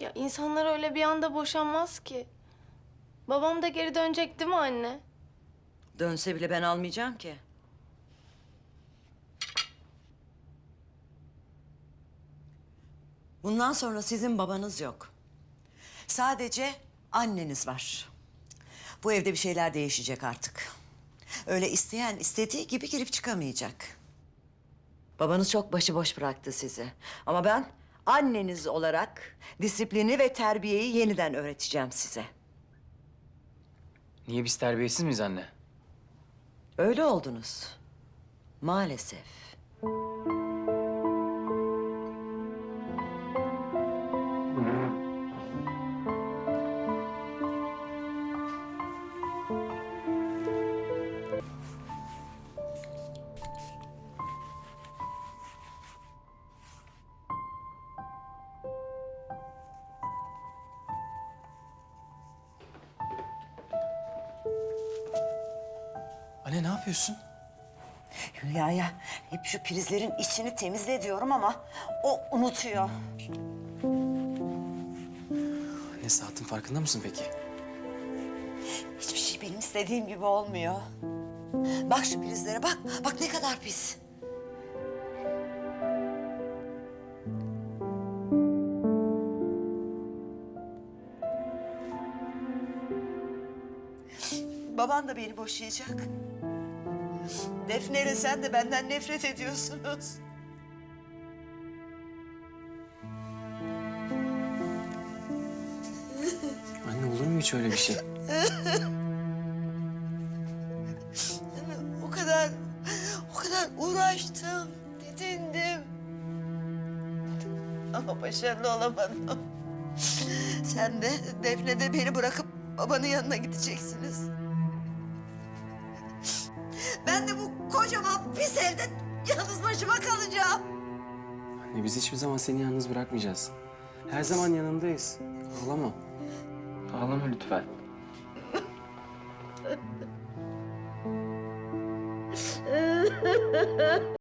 Ya insanlar öyle bir anda boşanmaz ki. Babam da geri dönecek değil mi anne? Dönse bile ben almayacağım ki. Bundan sonra sizin babanız yok. Sadece anneniz var. Bu evde bir şeyler değişecek artık. Öyle isteyen istediği gibi girip çıkamayacak. Babanız çok başıboş bıraktı sizi. Ama ben anneniz olarak disiplini ve terbiyeyi yeniden öğreteceğim size. Niye biz terbiyesiz miyiz anne? Öyle oldunuz. Maalesef. Anne ne yapıyorsun? Hülya'ya hep şu prizlerin içini temizle diyorum ama o unutuyor. Anne saatin farkında mısın peki? Hiçbir şey benim istediğim gibi olmuyor. Bak şu prizlere bak. Bak ne kadar pis. Baban da beni boşayacak. Defne ile sen de benden nefret ediyorsunuz. Anne olur mu hiç öyle bir şey? O kadar, o kadar uğraştım, didindim. Ama başarılı olamadım. Sen de Defne de beni bırakıp babanın yanına gideceksiniz. Ben de bu kocaman pis evde yalnız başıma kalacağım. Anne biz hiçbir zaman seni yalnız bırakmayacağız. Her zaman yanındayız. Ağlama. Ağlama lütfen.